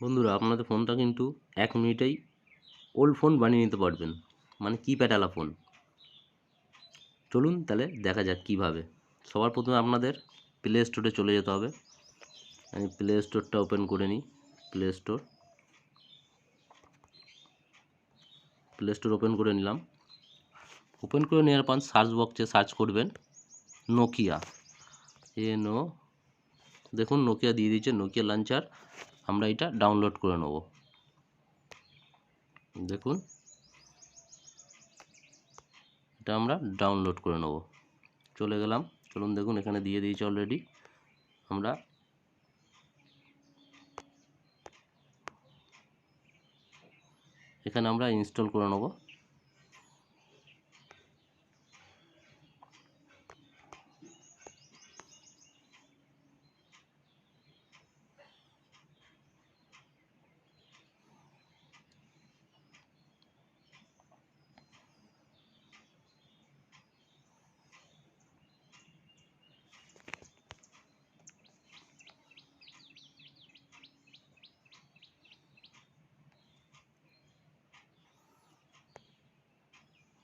বন্ধুরা, আপনাদের ফোনটা কিন্তু এক মিনিটেই ওল্ড ফোন বানিয়ে নিতে পারবেন। মানে কিপ্যাডওয়ালা ফোন চলুন তাহলে দেখা যাক কীভাবে। সবার প্রথমে আপনাদের প্লে স্টোরে চলে যেতে হবে। আমি প্লে স্টোরটা ওপেন করে নিই। Play store play store open করে নিলাম। ওপেন করে নেওয়ার পর সার্চ বক্সে সার্চ করবেন নোকিয়া এ নো দেখুন নোকিয়া দিয়ে দিয়েছে। নোকিয়া লঞ্চার আমরা এটা ডাউনলোড করে নেব। দেখুন। এটা আমরা ডাউনলোড করে নেব। চলে গেলাম। চলুন দেখুন, এখানে দিয়ে দিয়েছি অলরেডি আমরা এখানে আমরা ইনস্টল করে নেব।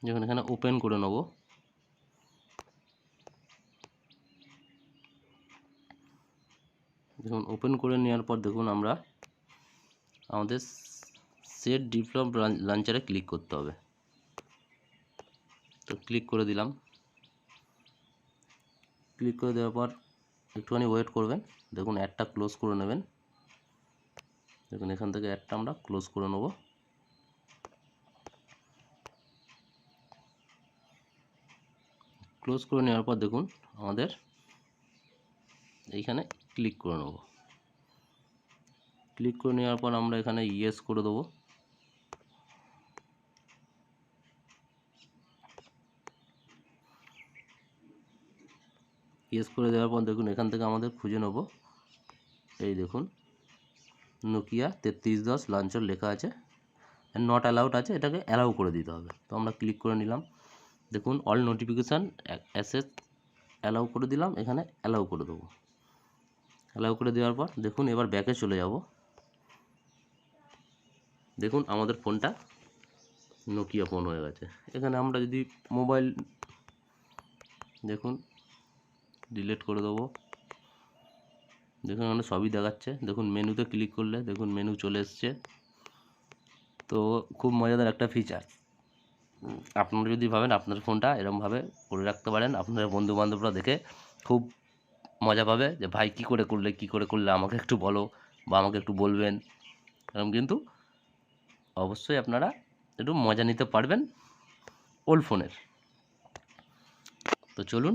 যখন এখানে ওপেন করে নেব। দেখুন ওপেন করে নেওয়ার পর দেখুন আমরা আমাদের সেট ডিপ্লম লাঞ্চারে ক্লিক করতে হবে। তো ক্লিক করে দিলাম। ক্লিক করে দেওয়ার পর একটুখানি ওয়েট করবেন। দেখুন অ্যাডটা ক্লোজ করে নেবেন। দেখুন এখান থেকে অ্যাডটা আমরা ক্লোজ করে নেব। ক্লোজ করে নেওয়ার পর দেখুন আমাদের এইখানে ক্লিক করে নেব। ক্লিক করে নেওয়ার পর আমরা এখানে ইয়েস করে দেবো। ইয়েস করে দেওয়ার পর দেখুন এখান থেকে আমাদের খুঁজে নেব। এই দেখুন নোকিয়া তেত্রিশ দশ লঞ্চর লেখা আছে। নট অ্যালাউড আছে, এটাকে অ্যালাউ করে দিতে হবে। তো আমরা ক্লিক করে নিলাম। দেখুন অল নোটিফিকেশান অ্যাসেস অ্যালাউ করে দিলাম, এখানে অ্যালাউ করে দেবো। অ্যালাউ করে দেওয়ার পর দেখুন, এবার ব্যাকে চলে যাব। দেখুন, আমাদের ফোনটা নোকিয়া ফোন হয়ে গেছে। এখানে আমরা যদি মোবাইল দেখুন ডিলিট করে দেবো। দেখুন এখানে সবই দেখাচ্ছে। দেখুন মেনুতে ক্লিক করলে দেখুন মেনু চলে এসছে। তো খুব মজাদার একটা ফিচার আপনারা যদি ভাবেন আপনার ফোনটা এরমভাবে করে রাখতে পারেন আপনার বন্ধুবান্ধবরা দেখে খুব মজা পাবে যে, ভাই, কী করে করলে, কী করে করলে, আমাকে একটু বলো বা আমাকে একটু বলবেন। এরকম কিন্তু অবশ্যই আপনারা একটু মজা নিতে পারবেন ওল্ড ফোনের। তো চলুন